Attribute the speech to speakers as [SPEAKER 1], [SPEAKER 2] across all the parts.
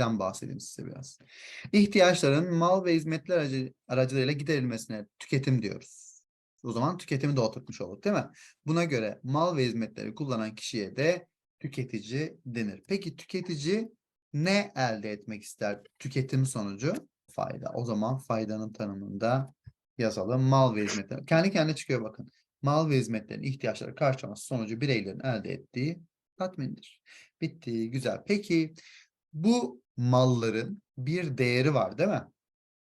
[SPEAKER 1] tüketiciden bahsedeyim size biraz. İhtiyaçların mal ve hizmetler aracı, aracılığıyla giderilmesine tüketim diyoruz. O zaman tüketimi de oturtmuş olduk değil mi? Buna göre mal ve hizmetleri kullanan kişiye de tüketici denir. Peki tüketici ne elde etmek ister tüketim sonucu? Fayda. O zaman faydanın tanımında yazalım. Mal ve hizmetler. Kendi kendine çıkıyor bakın. Mal ve hizmetlerin ihtiyaçları karşılaması sonucu bireylerin elde ettiği tatmindir. Bitti. Güzel. Peki bu malların bir değeri var değil mi?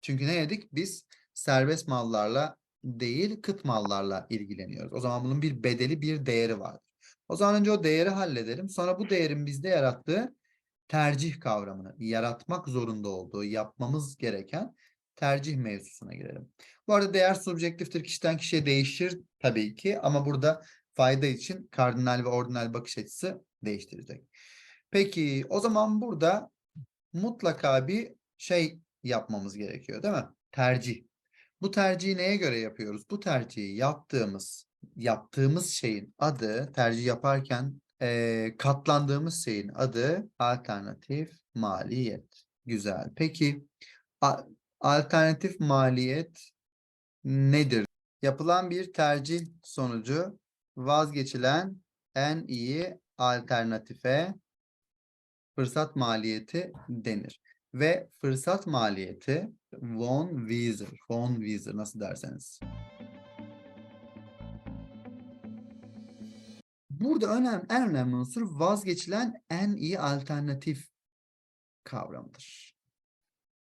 [SPEAKER 1] Çünkü ne dedik? Biz serbest mallarla değil kıt mallarla ilgileniyoruz. O zaman bunun bir bedeli, bir değeri var. O zaman önce o değeri halledelim. Sonra bu değerin bizde yarattığı tercih kavramını, yaratmak zorunda olduğu, yapmamız gereken tercih mevzusuna girelim. Bu arada değer subjektiftir, kişiden kişiye değişir tabii ki ama burada fayda için kardinal ve ordinal bakış açısı değiştirecek. Peki o zaman burada mutlaka bir şey yapmamız gerekiyor değil mi? Tercih. Bu tercihi neye göre yapıyoruz? Bu tercihi yaptığımız yaptığımız şeyin adı tercih yaparken eee, katlandığımız şeyin adı alternatif maliyet. Güzel. Peki alternatif maliyet nedir? Yapılan bir tercih sonucu vazgeçilen en iyi alternatife fırsat maliyeti denir. Ve fırsat maliyeti von Wieser, von Wieser nasıl derseniz. Burada önemli, en önemli unsur vazgeçilen en iyi alternatif kavramıdır.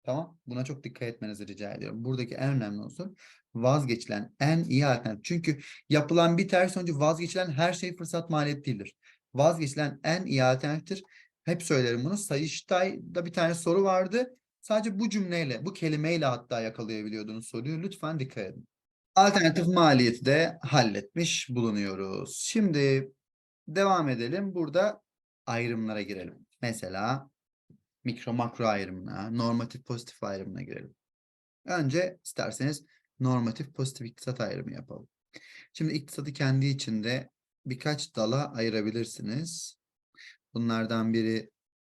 [SPEAKER 1] Tamam. Buna çok dikkat etmenizi rica ediyorum. Buradaki en önemli unsur vazgeçilen en iyi alternatif. Çünkü yapılan bir tercih sonucu vazgeçilen her şey fırsat maliyeti değildir. Vazgeçilen en iyi alternatiftir. Hep söylerim bunu. Sayıştay'da bir tane soru vardı. Sadece bu cümleyle, bu kelimeyle hatta yakalayabiliyordunuz soruyu. Lütfen dikkat edin. Alternatif maliyeti de halletmiş bulunuyoruz. Şimdi devam edelim. Burada ayrımlara girelim. Mesela mikro makro ayrımına, normatif pozitif ayrımına girelim. Önce isterseniz normatif pozitif iktisat ayrımı yapalım. Şimdi iktisadı kendi içinde birkaç dala ayırabilirsiniz. Bunlardan biri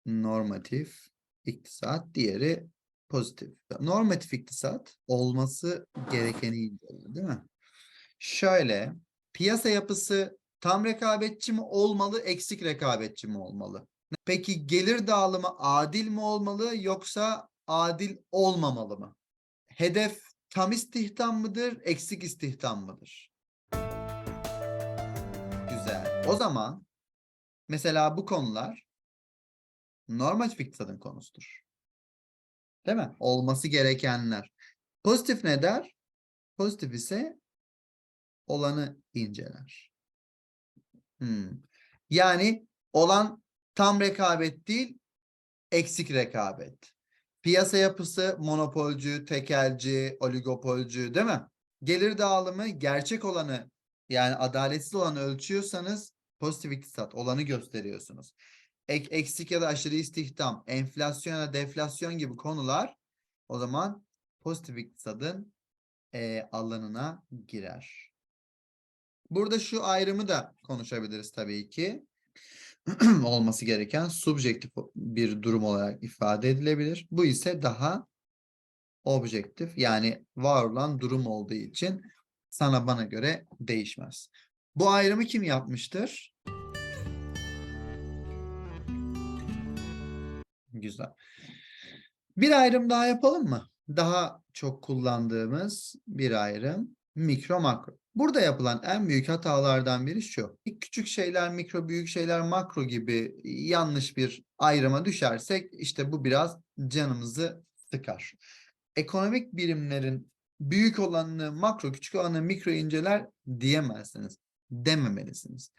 [SPEAKER 1] normatif iktisat, diğeri pozitif. Normatif iktisat olması gerekeni inceliyor, değil mi? Şöyle, piyasa yapısı tam rekabetçi mi olmalı, eksik rekabetçi mi olmalı? Peki gelir dağılımı adil mi olmalı yoksa adil olmamalı mı? Hedef tam istihdam mıdır, eksik istihdam mıdır? Güzel. O zaman mesela bu konular normatif iktisadın konusudur. Değil mi? Olması gerekenler. Pozitif ne der? Pozitif ise olanı inceler. Hmm. Yani olan tam rekabet değil, eksik rekabet. Piyasa yapısı monopolcü, tekelci, oligopolcü değil mi? Gelir dağılımı gerçek olanı yani adaletsiz olanı ölçüyorsanız pozitif iktisat olanı gösteriyorsunuz. Ek, eksik ya da aşırı istihdam, enflasyon ya da deflasyon gibi konular o zaman pozitif iktisadın eee, alanına girer. Burada şu ayrımı da konuşabiliriz tabii ki. Olması gereken subjektif bir durum olarak ifade edilebilir. Bu ise daha objektif yani var olan durum olduğu için sana bana göre değişmez. Bu ayrımı kim yapmıştır? Güzel. Bir ayrım daha yapalım mı? Daha çok kullandığımız bir ayrım mikro makro. Burada yapılan en büyük hatalardan biri şu. Küçük şeyler mikro, büyük şeyler makro gibi yanlış bir ayrıma düşersek işte bu biraz canımızı sıkar. Ekonomik birimlerin büyük olanını makro, küçük olanı mikro inceler diyemezsiniz. Dememelisiniz.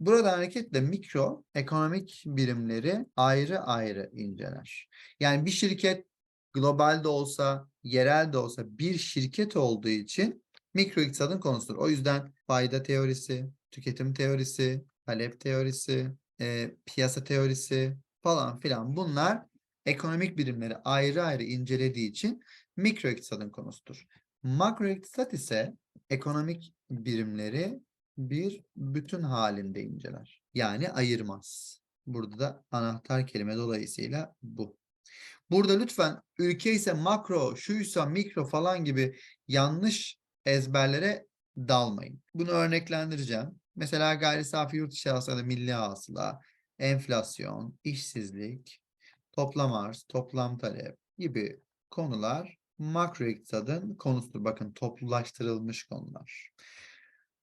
[SPEAKER 1] Buradan hareketle mikro ekonomik birimleri ayrı ayrı inceler. Yani bir şirket global de olsa, yerel de olsa bir şirket olduğu için mikro iktisadın konusudur. O yüzden fayda teorisi, tüketim teorisi, talep teorisi, e, piyasa teorisi falan filan bunlar ekonomik birimleri ayrı ayrı incelediği için mikro iktisadın konusudur. Makro iktisat ise ekonomik birimleri bir bütün halinde inceler. Yani ayırmaz. Burada da anahtar kelime dolayısıyla bu. Burada lütfen ülke ise makro, şuysa mikro falan gibi yanlış ezberlere dalmayın. Bunu örneklendireceğim. Mesela gayri safi yurt içi hasıla, milli hasıla, enflasyon, işsizlik, toplam arz, toplam talep gibi konular makro iktisadın konusudur. Bakın toplulaştırılmış konular.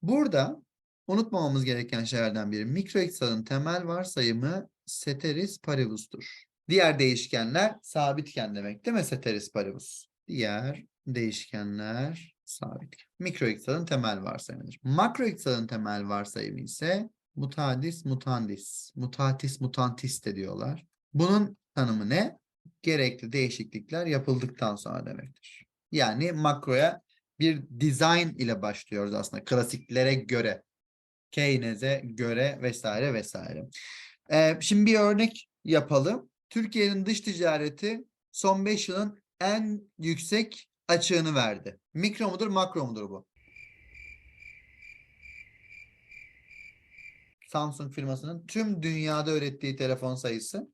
[SPEAKER 1] Burada unutmamamız gereken şeylerden biri mikro iktisadın temel varsayımı ceteris paribus'tur. Diğer değişkenler sabitken demek değil mi ceteris paribus? Diğer değişkenler sabitken. Mikro iktisadın temel varsayımıdır. Makro iktisadın temel varsayımı ise mutadis mutandis, mutatis mutantis de diyorlar. Bunun tanımı ne? Gerekli değişiklikler yapıldıktan sonra demektir. Yani makroya bir design ile başlıyoruz aslında klasiklere göre. Keynes'e göre vesaire vesaire. Ee, şimdi bir örnek yapalım. Türkiye'nin dış ticareti son 5 yılın en yüksek açığını verdi. Mikro mudur, makro mudur bu? Samsung firmasının tüm dünyada ürettiği telefon sayısı.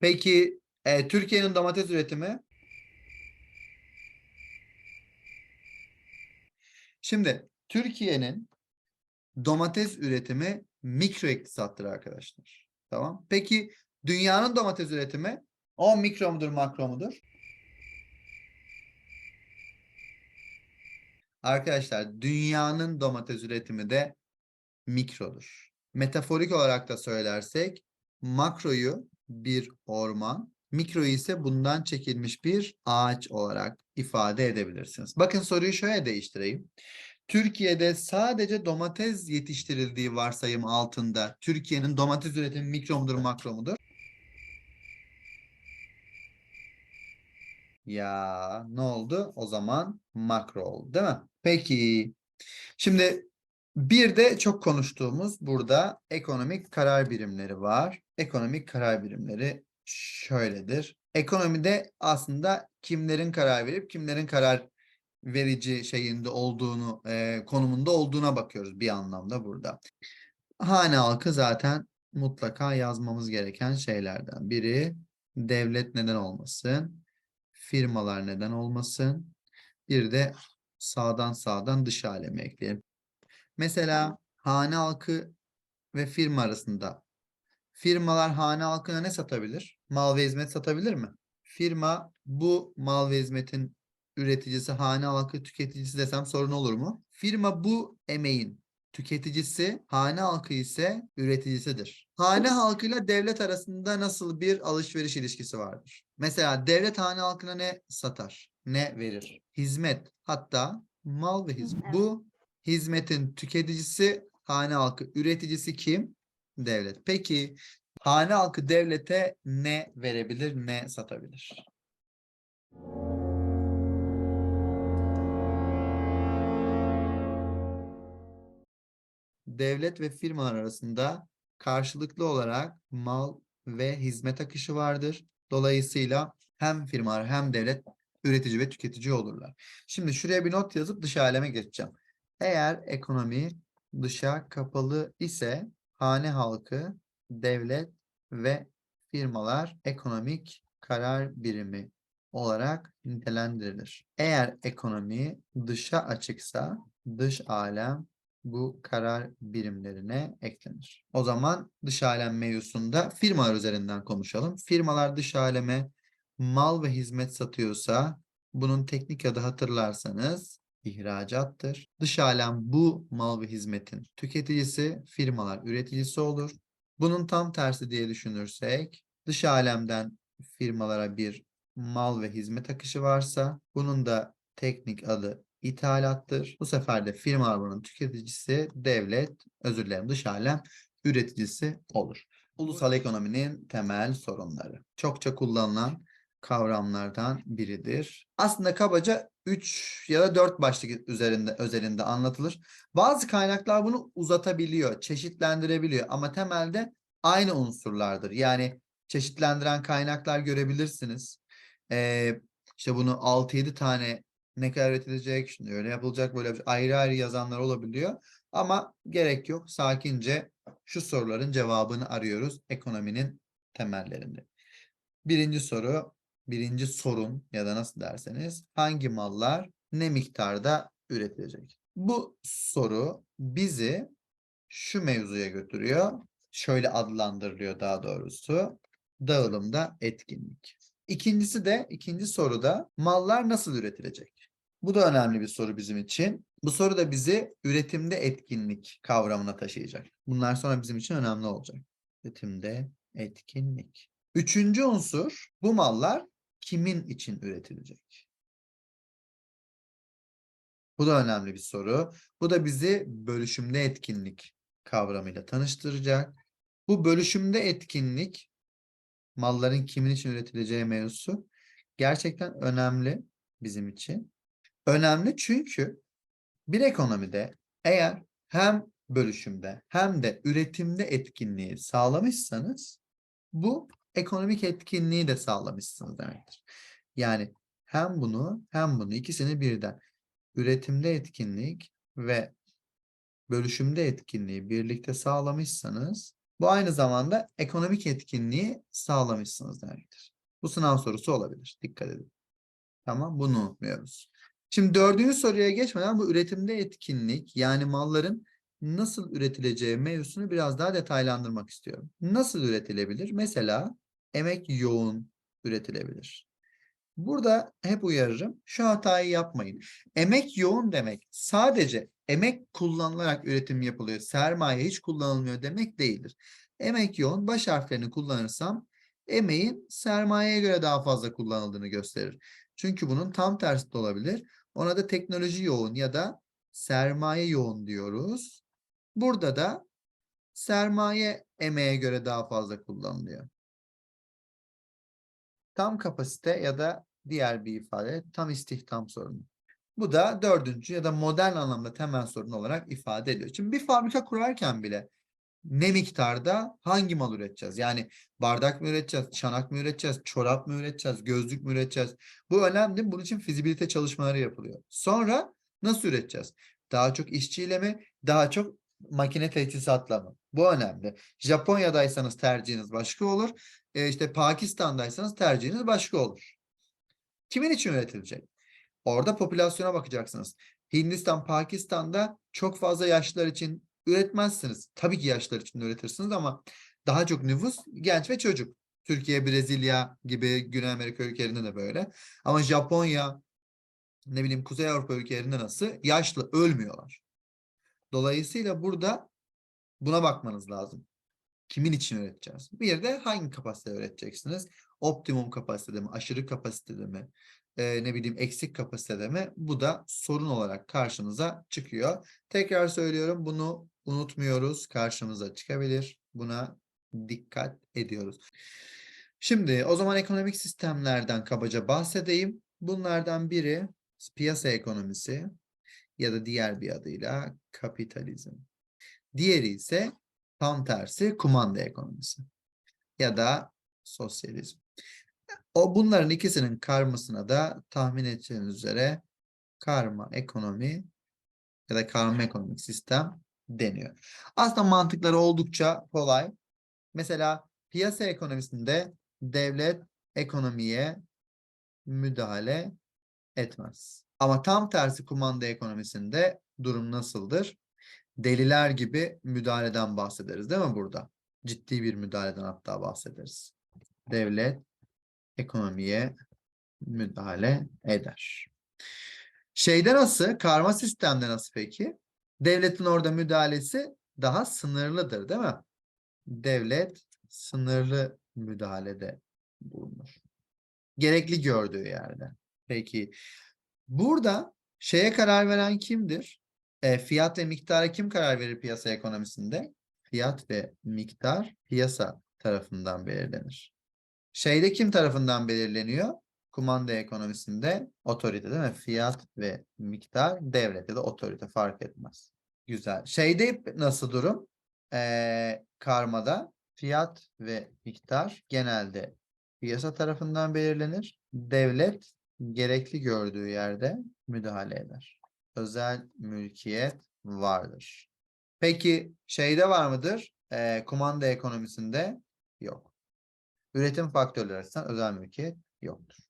[SPEAKER 1] Peki e, Türkiye'nin domates üretimi? Şimdi Türkiye'nin domates üretimi mikro iktisattır arkadaşlar. Tamam. Peki dünyanın domates üretimi o mikro mudur, makro mudur? Arkadaşlar dünyanın domates üretimi de mikrodur. Metaforik olarak da söylersek makroyu bir orman, mikroyu ise bundan çekilmiş bir ağaç olarak ifade edebilirsiniz. Bakın soruyu şöyle değiştireyim. Türkiye'de sadece domates yetiştirildiği varsayım altında Türkiye'nin domates üretimi mikro mudur, makro mudur? Ya ne oldu? O zaman makro oldu değil mi? Peki. Şimdi bir de çok konuştuğumuz burada ekonomik karar birimleri var. Ekonomik karar birimleri şöyledir. Ekonomide aslında kimlerin karar verip kimlerin karar verici şeyinde olduğunu, e, konumunda olduğuna bakıyoruz bir anlamda burada. Hane halkı zaten mutlaka yazmamız gereken şeylerden biri. Devlet neden olmasın? Firmalar neden olmasın? Bir de sağdan sağdan dış alemi ekleyelim. Mesela hane halkı ve firma arasında firmalar hane halkına ne satabilir? Mal ve hizmet satabilir mi? Firma bu mal ve hizmetin üreticisi, hane halkı tüketicisi desem sorun olur mu? Firma bu emeğin tüketicisi, hane halkı ise üreticisidir. Hane halkıyla devlet arasında nasıl bir alışveriş ilişkisi vardır? Mesela devlet hane halkına ne satar? Ne verir? Hizmet, hatta mal ve hizmet. Bu hizmetin tüketicisi, hane halkı üreticisi kim? Devlet. Peki hane halkı devlete ne verebilir, ne satabilir? devlet ve firmalar arasında karşılıklı olarak mal ve hizmet akışı vardır. Dolayısıyla hem firmalar hem devlet üretici ve tüketici olurlar. Şimdi şuraya bir not yazıp dış aleme geçeceğim. Eğer ekonomi dışa kapalı ise hane halkı, devlet ve firmalar ekonomik karar birimi olarak nitelendirilir. Eğer ekonomi dışa açıksa dış alem bu karar birimlerine eklenir. O zaman dış alem mevzusunda firmalar üzerinden konuşalım. Firmalar dış aleme mal ve hizmet satıyorsa bunun teknik adı hatırlarsanız ihracattır. Dış alem bu mal ve hizmetin tüketicisi, firmalar üreticisi olur. Bunun tam tersi diye düşünürsek dış alemden firmalara bir mal ve hizmet akışı varsa bunun da teknik adı ithalattır. Bu sefer de firma bunun tüketicisi, devlet, özür dilerim dış alem üreticisi olur. Ulusal ekonominin temel sorunları. Çokça kullanılan kavramlardan biridir. Aslında kabaca 3 ya da 4 başlık üzerinde özelinde anlatılır. Bazı kaynaklar bunu uzatabiliyor, çeşitlendirebiliyor ama temelde aynı unsurlardır. Yani çeşitlendiren kaynaklar görebilirsiniz. Ee, işte bunu 6-7 tane ne kadar üretilecek, şimdi öyle yapılacak böyle yapılacak. ayrı ayrı yazanlar olabiliyor. Ama gerek yok. Sakince şu soruların cevabını arıyoruz ekonominin temellerinde. Birinci soru, birinci sorun ya da nasıl derseniz hangi mallar ne miktarda üretilecek? Bu soru bizi şu mevzuya götürüyor. Şöyle adlandırılıyor daha doğrusu. Dağılımda etkinlik. İkincisi de ikinci soruda mallar nasıl üretilecek? Bu da önemli bir soru bizim için. Bu soru da bizi üretimde etkinlik kavramına taşıyacak. Bunlar sonra bizim için önemli olacak. Üretimde etkinlik. Üçüncü unsur bu mallar kimin için üretilecek? Bu da önemli bir soru. Bu da bizi bölüşümde etkinlik kavramıyla tanıştıracak. Bu bölüşümde etkinlik malların kimin için üretileceği mevzusu gerçekten önemli bizim için. Önemli çünkü bir ekonomide eğer hem bölüşümde hem de üretimde etkinliği sağlamışsanız bu ekonomik etkinliği de sağlamışsınız demektir. Yani hem bunu hem bunu ikisini birden üretimde etkinlik ve bölüşümde etkinliği birlikte sağlamışsanız bu aynı zamanda ekonomik etkinliği sağlamışsınız demektir. Bu sınav sorusu olabilir. Dikkat edin. Tamam bunu unutmuyoruz. Şimdi dördüncü soruya geçmeden bu üretimde etkinlik yani malların nasıl üretileceği mevzusunu biraz daha detaylandırmak istiyorum. Nasıl üretilebilir? Mesela emek yoğun üretilebilir. Burada hep uyarırım. Şu hatayı yapmayın. Emek yoğun demek sadece emek kullanılarak üretim yapılıyor. Sermaye hiç kullanılmıyor demek değildir. Emek yoğun baş harflerini kullanırsam emeğin sermayeye göre daha fazla kullanıldığını gösterir. Çünkü bunun tam tersi de olabilir. Ona da teknoloji yoğun ya da sermaye yoğun diyoruz. Burada da sermaye emeğe göre daha fazla kullanılıyor. Tam kapasite ya da diğer bir ifade tam istihdam sorunu. Bu da dördüncü ya da modern anlamda temel sorun olarak ifade ediyor. Şimdi bir fabrika kurarken bile ne miktarda hangi mal üreteceğiz? Yani bardak mı üreteceğiz, çanak mı üreteceğiz, çorap mı üreteceğiz, gözlük mü üreteceğiz? Bu önemli. Bunun için fizibilite çalışmaları yapılıyor. Sonra nasıl üreteceğiz? Daha çok işçiyle mi, daha çok makine teçhizatla mı? Bu önemli. Japonya'daysanız tercihiniz başka olur. E işte Pakistan'daysanız tercihiniz başka olur. Kimin için üretilecek? Orada popülasyona bakacaksınız. Hindistan, Pakistan'da çok fazla yaşlılar için üretmezsiniz. Tabii ki yaşlılar için üretirsiniz ama daha çok nüfus genç ve çocuk. Türkiye, Brezilya gibi Güney Amerika ülkelerinde de böyle. Ama Japonya, ne bileyim Kuzey Avrupa ülkelerinde nasıl? Yaşlı, ölmüyorlar. Dolayısıyla burada buna bakmanız lazım. Kimin için üreteceğiz? Bir de hangi kapasitede üreteceksiniz? Optimum kapasitede mi? Aşırı kapasitede mi? Ee, ne bileyim eksik kapasitede mi? Bu da sorun olarak karşımıza çıkıyor. Tekrar söylüyorum bunu unutmuyoruz. Karşımıza çıkabilir. Buna dikkat ediyoruz. Şimdi o zaman ekonomik sistemlerden kabaca bahsedeyim. Bunlardan biri piyasa ekonomisi ya da diğer bir adıyla kapitalizm. Diğeri ise tam tersi kumanda ekonomisi ya da sosyalizm. O bunların ikisinin karmasına da tahmin edeceğiniz üzere karma ekonomi ya da karma ekonomik sistem deniyor. Aslında mantıkları oldukça kolay. Mesela piyasa ekonomisinde devlet ekonomiye müdahale etmez. Ama tam tersi kumanda ekonomisinde durum nasıldır? Deliler gibi müdahaleden bahsederiz değil mi burada? Ciddi bir müdahaleden hatta bahsederiz. Devlet ekonomiye müdahale eder. Şeyde nasıl? Karma sistemde nasıl peki? Devletin orada müdahalesi daha sınırlıdır değil mi? Devlet sınırlı müdahalede bulunur. Gerekli gördüğü yerde. Peki burada şeye karar veren kimdir? E, fiyat ve miktara kim karar verir piyasa ekonomisinde? Fiyat ve miktar piyasa tarafından belirlenir. Şeyde kim tarafından belirleniyor? Kumanda ekonomisinde otorite değil mi? Fiyat ve miktar devlet ya da otorite fark etmez. Güzel. Şeyde nasıl durum? Ee, karmada fiyat ve miktar genelde piyasa tarafından belirlenir. Devlet gerekli gördüğü yerde müdahale eder. Özel mülkiyet vardır. Peki şeyde var mıdır? Ee, kumanda ekonomisinde yok. Üretim faktörleri açısından özel mülkiyet yoktur.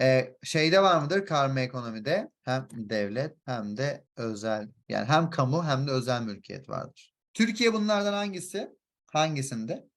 [SPEAKER 1] Ee, şeyde var mıdır? Karma ekonomide hem devlet hem de özel yani hem kamu hem de özel mülkiyet vardır. Türkiye bunlardan hangisi? Hangisinde?